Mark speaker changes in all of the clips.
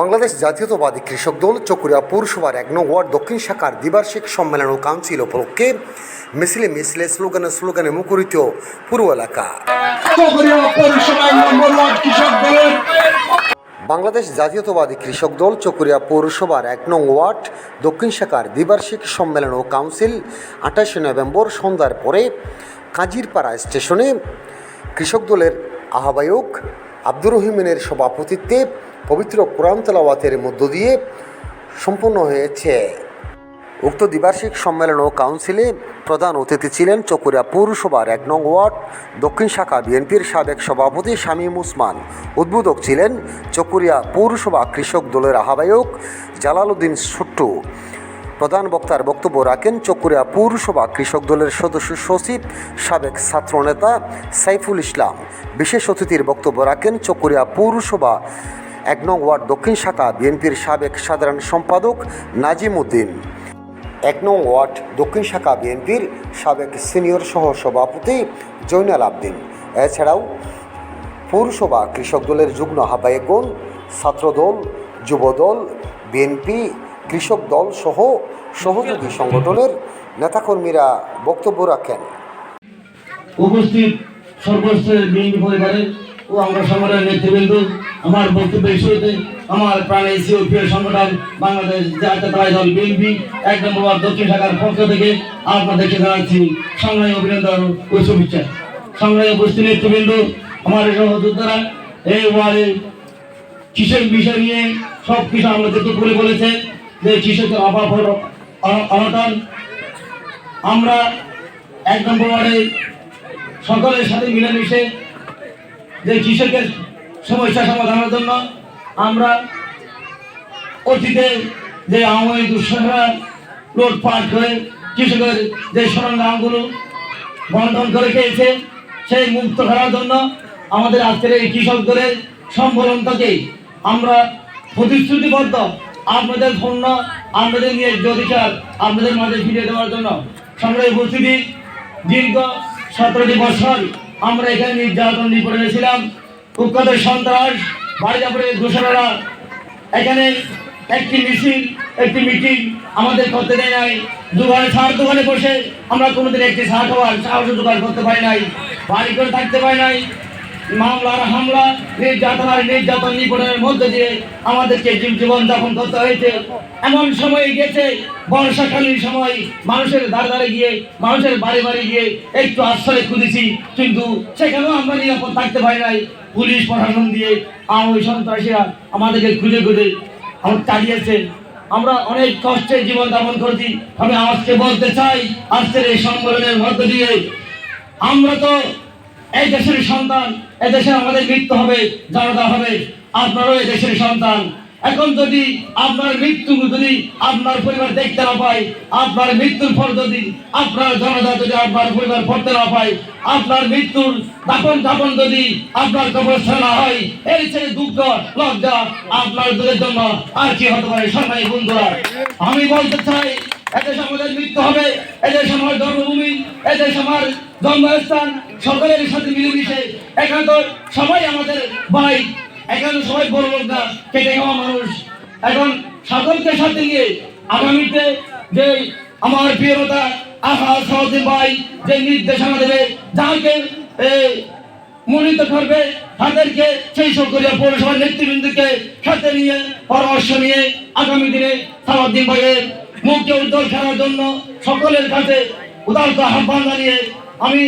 Speaker 1: বাংলাদেশ জাতীয়তাবাদী কৃষক দল চকুরিয়া পৌরসভার এক নং ওয়ার্ড দক্ষিণ শাখার দ্বিবার্ষিক সম্মেলন ও কাউন্সিল উপলক্ষে মিছিলে মিছিলে স্লোগানে স্লোগানে মুখরিত পুরো এলাকা। বাংলাদেশ জাতীয়তাবাদী কৃষক দল চকুরিয়া পৌরসভার এক নং ওয়ার্ড দক্ষিণ শাখার দ্বিবার্ষিক সম্মেলন ও কাউন্সিল আঠাশে নভেম্বর সন্ধ্যার পরে কাজিরপাড়া স্টেশনে কৃষক দলের আহ্বায়ক আব্দুর রহিমের সভাপতিত্বে পবিত্র কোরআন তেলাওয়াতের মধ্য দিয়ে সম্পন্ন হয়েছে। উক্ত দ্বিবার্ষিক সম্মেলন ও কাউন্সিলে প্রধান অতিথি ছিলেন চকুরিয়া পৌরসভার এক নং ওয়ার্ড, দক্ষিণ শাখা বিএনপির সাবেক সভাপতি শামীম উসমান। উদ্বোধক ছিলেন চকুরিয়া পৌরসভা কৃষক দলের আহ্বায়ক জালালউদ্দিন সুট্টু। প্রধান বক্তার বক্তব্য রাখেন চকুরিয়া পৌরসভা কৃষক দলের সদস্য সচিব, সাবেক ছাত্রনেতা সাইফুল ইসলাম। বিশেষ অতিথির বক্তব্য রাখেন চকুরিয়া পৌরসভা এক নং ওয়ার্ড দক্ষিণ শাখা বিএনপির সাবেক সাধারণ সম্পাদক নাজিম উদ্দিন। এক নং ওয়ার্ড দক্ষিণ শাখা বিএনপির সাবেক সিনিয়র সহ সভাপতি জৈনাল আবদিন। এছাড়াও পৌরসভা কৃষক দলের যুগ্ম আহ্বায়কগণ, ছাত্রদল, যুবদল, বিএনপি, কৃষক দল সহ সহযোগী সংগঠনের নেতাকর্মীরা বক্তব্য রাখেন।
Speaker 2: উপস্থিত সর্বস্তরের পরিবারের ও আমরা সংগঠনের নেতৃবৃন্দ আমার বক্তব্যের শুরুতে, আমার প্রাণে সিওপিএর সংগঠন বাংলাদেশ জাতীয়তাবাদী দল বিএনপি, এক নম্বর দক্ষিণ শাখার পক্ষ থেকে আপনাদেরকে জানাচ্ছি সংগ্রামী অভিনন্দন ও শুভেচ্ছা। সংগ্রামী উপস্থিত নেতৃবৃন্দ, আমার সহযোদ্ধারা, এই ওয়ার্ডে কৃষক বিষয় নিয়ে সব কিছু আমরা আমাদেরকে করে বলেছে যে কৃষকের অভাব হলো অন- অনটন। আমরা এক নম্বর ওয়ার্ডে সকলের সাথে মিলেমিশে যে কৃষকের সমস্যা সমাধানের জন্য আমরা অতীতে যে আওয়ামী দুঃসহরা লুটপাট করে কৃষকের যে সরঞ্জামগুলো বন্টন করে খেয়েছে, সেই মুক্ত করার জন্য আমাদের আজকের এই কৃষকদের সম্মেলনটাকে আমরা প্রতিশ্রুতিবদ্ধ আপনাদের পণ্য আপনাদের নিয়ে অধিকার আপনাদের মাঝে ফিরিয়ে দেওয়ার জন্য। সংগ্রামী উপস্থিতি, দীর্ঘ সতেরোটি বছর আমরা এখানে নির্যাতন নিপড়ে ছিলাম কুখ্যাত সন্ত্রাস বাড়িজাপুরে দোসরেরা এখানে একটি মিছিল, একটি মিটিং আমাদের করতে দেয় নাই। দোকানে সার দোকানে বসে আমরা কোনোদিন একটি সার খাওয়ার সাহস দোকান করতে পারি নাই। বাড়ি করে থাকতে পারি নাই। মামলার হামলা নির্যাতন আর নির্যাতন নিপনের মধ্যে দিয়ে আমাদেরকে জীব- জীবন যাপন করতে হয়েছে। এমন সময় গেছে, বর্ষাকালীন সময় মানুষের দ্বার দ্বারে গিয়ে, মানুষের বাড়ি বাড়ি গিয়ে একটু আশ্রয় খুঁজেছি। কিন্তু সেখানেও আমরা নিরাপদ থাকতে পারি নাই। পুলিশ প্রশাসন দিয়ে ওই সন্ত্রাসীরা আমাদেরকে খুঁজে খুঁজে আমার তাড়িয়েছে আমরা অনেক কষ্টে জীবন যাপন করছি। আমি আজকে বলতে চাই, আজকের এই সম্মেলনের মধ্য দিয়ে আমরা তো এই দেশের সন্তান এদেশে দেশে আমাদের মৃত্যু হবে জনতা হবে। আপনারও এই দেশের সন্তান। এখন যদি আপনার মৃত্যু যদি আপনার পরিবার দেখতে না পায়, আপনার মৃত্যুর পর যদি আপনার জনতা যদি আপনার পরিবার পড়তে না পায়, আপনার মৃত্যুর দাপন দাপন যদি আপনার কবরস্থান না হয়, এই ছেলে দুঃখ লজ্জা আপনার দুধের জন্য আর কি হতে পারে? সবাই বন্ধুরা, আমি বলতে চাই, এদেশ আমাদের মৃত্যু হবে, এদেশ আমার জন্মভূমি, এদেশ আমার জন্মস্থান, সকলের সাথে মিলেমিশে এখানে তো সবাই আমাদের ভাই এখানে সবাই বড় না, কেটে খাওয়া মানুষ। এখন সকলকে সাথে নিয়ে আগামীতে যে আমার প্রিয়তা আহা সহদিন ভাই, যে নির্দেশনা দেবে, যাকে মনোনীত করবে, তাদেরকে সেই সকলীয় পৌরসভার নেতৃবৃন্দকে সাথে নিয়ে পরামর্শ নিয়ে আগামী দিনে সালাউদ্দিন ভাইয়ের মুখকে উজ্জ্বল করার জন্য সকলের কাছে উদারত আহ্বান জানিয়ে আমি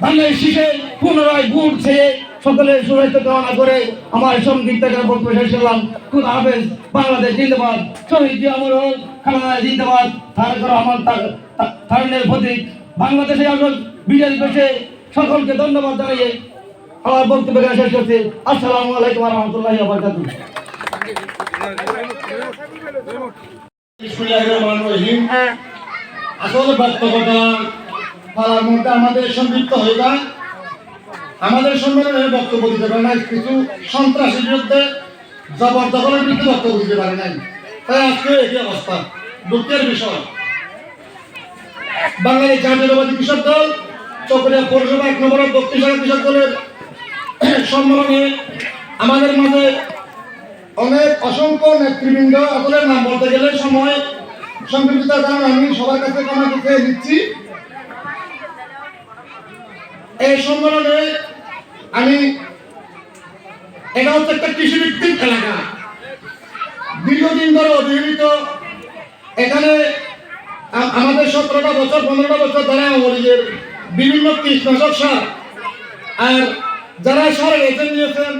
Speaker 2: ধানের শীষে পুনরায় বুট ছেড়ে সকলের সুরক্ষা কামনা করে আমার সংগীত থেকে বক্তব্য শেষ করলাম। খুদ হাফেজ বাংলাদেশ জিন্দাবাদ। শহীদ জিয়া অমর হোক খালেদা জিন্দাবাদ। তারেক রহমান তার- তারুণের প্রতীক। বাংলাদেশে এখন বিজয় পেশে সকলকে ধন্যবাদ জানিয়ে আমার বক্তব্য শেষ করছি। আসসালামু আলাইকুম রহমতুল্লাহ বারকাতুহ।
Speaker 3: আসলে বাস্তবতা পাড়ার মধ্যে আমাদের সম্পৃক্ত হয়ে যায়। আমাদের সম্মেলনে বক্তব্য দিতে পারে নাই, কিছু সন্ত্রাসীর বিরুদ্ধে জবরদখলের বিরুদ্ধে বক্তব্য দিতে পারে নাই। তাই আজকে এই অবস্থা, দুঃখের বিষয়। বাঙালি জাতীয়তাবাদী কৃষক দল, চকরিয়া পৌরসভা এক নম্বর দক্ষিণ কৃষক দলের সম্মেলনে আমাদের মাঝে অনেক অসংখ্য নেতৃবৃন্দ আসলে নাম বলতে গেলে সময় সংক্ষিপ্ততার কারণে আমি সবার কাছে ক্ষমা চেয়ে এই সম্মেলনে আমি এটা হচ্ছে একটা কৃষিভিত্তিক এলাকা দীর্ঘদিন ধরে অভিহিত এখানে আমাদের সতেরোটা বছর, পনেরোটা বছর ধরে আমাদের বিভিন্ন কীটনাশক সার। আর যারা সার এজেন্ট নিয়েছেন,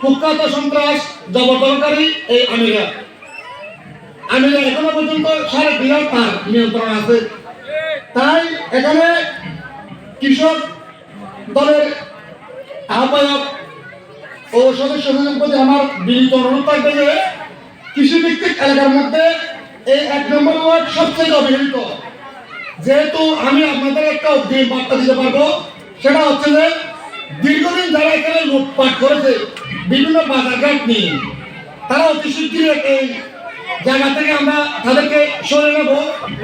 Speaker 3: কুখ্যাত সন্ত্রাস জবরদখলকারী এই আমিরা। আমিরা এখনও পর্যন্ত সার বিরাট তার নিয়ন্ত্রণ আছে। তাই এখানে কৃষক দলের আহ্বায়ক ও সদস্যদের প্রতি আমার বিনীত অনুরোধ থাকবে যে কৃষিভিত্তিক এলাকার মধ্যে এই এক নম্বর ওয়ার্ড সবচেয়ে অবহেলিত। যেহেতু আমি আপনাদের একটা অগ্রিম বার্তা দিতে পারব, সেটা হচ্ছে যে দীর্ঘদিন যারা এখানে লুটপাট করেছে, বিভিন্ন বাজারঘাট নিয়ে, তারা অতি শীঘ্রই এই জায়গা থেকে আমরা তাদেরকে সরে নেব।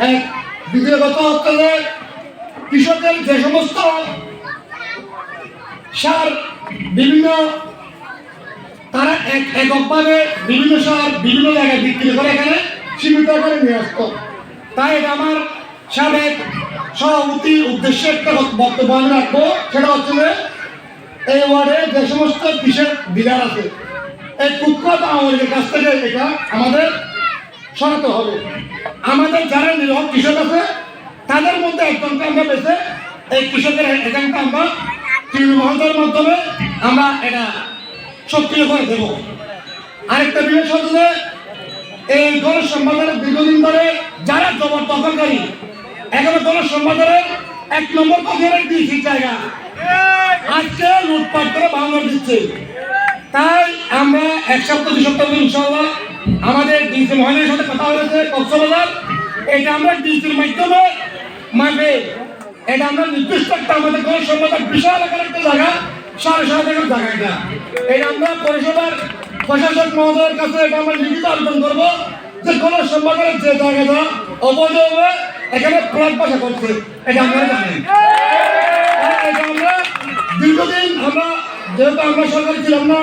Speaker 3: এক দ্বিতীয় কথা হচ্ছে যে কৃষকের যে সমস্ত সার বিভিন্ন তারা এক এককভাবে বিভিন্ন সার বিভিন্ন জায়গায় বিক্রি করে এখানে সীমিত করে নিয়ে আসতো। তাই আমার সাবেক সভাপতি উদ্দেশ্যে একটা বক্তব্য আমি রাখব। সেটা হচ্ছে যে এই ওয়ার্ডে যে সমস্ত কৃষক ডিলার আছে, এই কুখ্যাত আমাদের কাছ থেকে এটা আমাদের সরাতে হবে। আমাদের যারা নিরহ কৃষক আছে, তাদের মধ্যে একজনকে আমরা বেছে এই কৃষকের এখানটা আমরা তৃণমূল মহোদয়ের মাধ্যমে আমরা এটা সক্রিয় করে দেব। আরেকটা বিষয় হচ্ছে এই গণ সম্পাদনের দীর্ঘদিন ধরে যারা জবরদখলকারী এখানে গণ এক নম্বর পথের দিয়েছি জায়গা। আজকে লুটপাট করে ভাঙা দিচ্ছে। তাই আমরা এক সপ্তাহ, দুই সপ্তাহ ইনশাল্লাহ আমাদের ডিসি মহিলার সাথে কথা হয়েছে, কক্সবাজার। এটা আমরা ডিসির মাধ্যমে মানবে এটা আমরা নির্দিষ্ট একটা আমাদের কোন সম্পাদক বিশাল আকার একটা জায়গা, সাড়ে সাত একর জায়গা এটা। এটা আমরা পরিষেবার প্রশাসক মহোদয়ের কাছে এটা আমরা লিখিত আবেদন করব যে কোন সম্পাদকের যে জায়গাটা অবৈধভাবে এখানে প্লট বাসা করছে। এটা জানেন। আর এটা আমরা দীর্ঘদিন আমরা, যেহেতু আমরা সরকার ছিলাম না,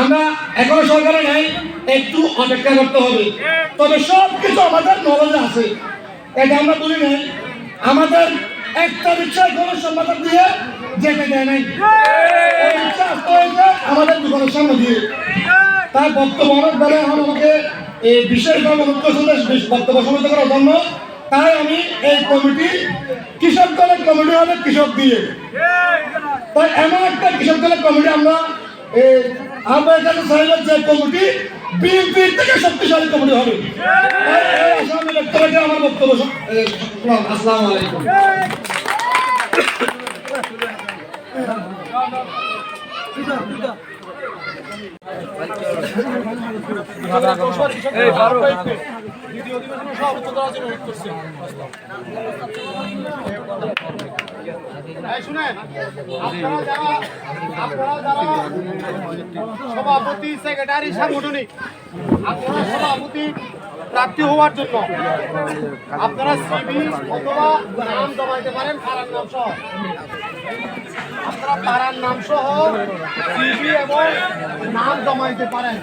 Speaker 3: আমরা এখনও সরকারে নাই, একটু অপেক্ষা করতে হবে। তবে সব কিছু আমাদের নলেজে আছে। এটা আমরা বলি নাই। আমাদের একটা রিক্সায় কোনো সম্পাদক দিয়ে যেতে দেয় নাই। আমাদের দোকানের সামনে দিয়ে। তার বক্তব্য অনেক বেলা এখন আমাকে এই বিশেষভাবে করছেন বক্তব্য সমাপ্ত করার জন্য। তাই আমি এই কমিটি কৃষক দলের কমিটি হবে কৃষক দিয়ে। তাই এমন একটা কৃষক দলের কমিটি আমরা এই আমার কাছে সাহেবের যে কমিটি বিএনপির থেকে শক্তিশালী কমিটি হবে। আমার বক্তব্য সমাপ্ত। আলাইকুম।
Speaker 4: এই আপনারা যারা আপনারা যারা সভাপতি, সেক্রেটারি, সাংগঠনিক, আপনারা সভাপতি প্রার্থী হওয়ার জন্য আপনারা সিবি অথবা নাম জমাইতে পারেন, পাড়ার নাম সহ। আপনারা পাড়ার নাম সহ সিবি এবং নাম জমাইতে পারেন।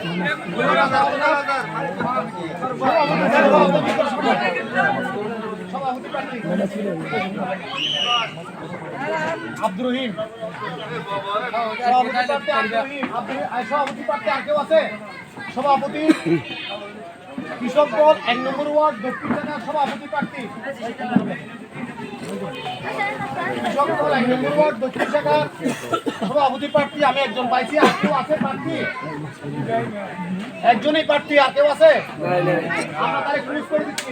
Speaker 4: আব্দুর রহিম সভাপতি আর কেউ আছে? সভাপতি কৃষক দল, এক নম্বর ওয়ার্ড দক্ষিণ জেলার সভাপতি প্রার্থী। সভাপতি প্রার্থী আমি একজন পাইছি আর আছে প্রার্থী একজনই প্রার্থী, আর কেউ আছে? আমরা তাহলে ক্রুজ করে দিচ্ছি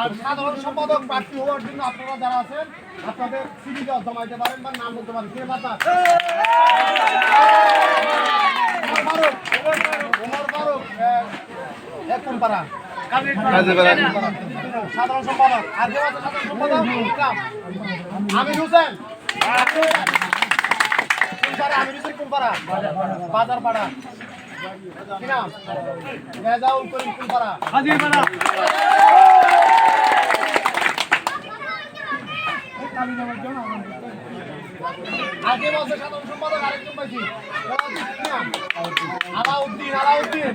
Speaker 4: আর সাধারণ সম্পাদক প্রার্থী হওয়ার জন্য আপনারা যারা আছেন, আপনাদের সিভি জমাইতে পারেন বা নাম বলতে পারেন। সাধারণ সম্পাদক আমির হোসেন। আমির হোসেন কোনপাড়া বাজার পাড়া কি নাম? রেজাউল করিম কোনপাড়া আগে বছর সাধারণ সম্পাদক, আরেকজন পাইছি আলাউদ্দিন আলাউদ্দিন।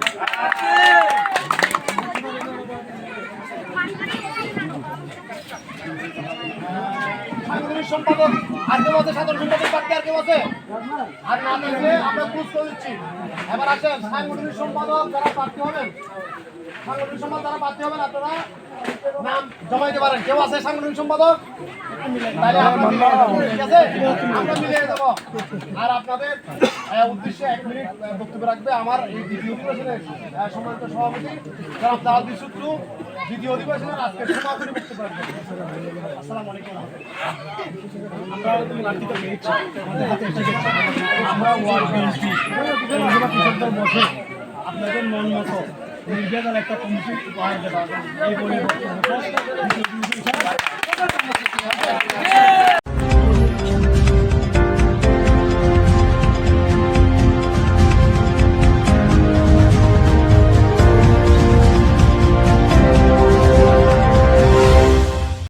Speaker 4: সম্পাদক কেউ আছে সাধারণ সম্পাদক বাকি আর কেউ আর না থাকলে আমরা বুঝ করে দিচ্ছি। এবার আসেন, সাংগঠনিক সম্পাদক যারা প্রার্থী হবেন, সাংগঠনিক সম্পাদক যারা প্রার্থী হবেন, আপনারা নাম জমা দিতে পারেন। কেউ আছে সাংগঠনিক সম্পাদক? তাহলে ঠিক আছে? আমরা মিলিয়ে দেবো। আর আপনাদের উদ্দেশ্যে এক মিনিট বক্তব্য রাখবে আমার এই দ্বিতীয় অধিবেশনের সম্মানিত সভাপতি জনাব দ্বিতীয় অধিবেশনের আজকে সমাপনী বক্তব্য আসসালামু আলাইকুম।
Speaker 5: আমরা ওয়ার্ড আপনাদের মন মতো নির্বাচন একটা কমিটি উপহার দেওয়া এই বলে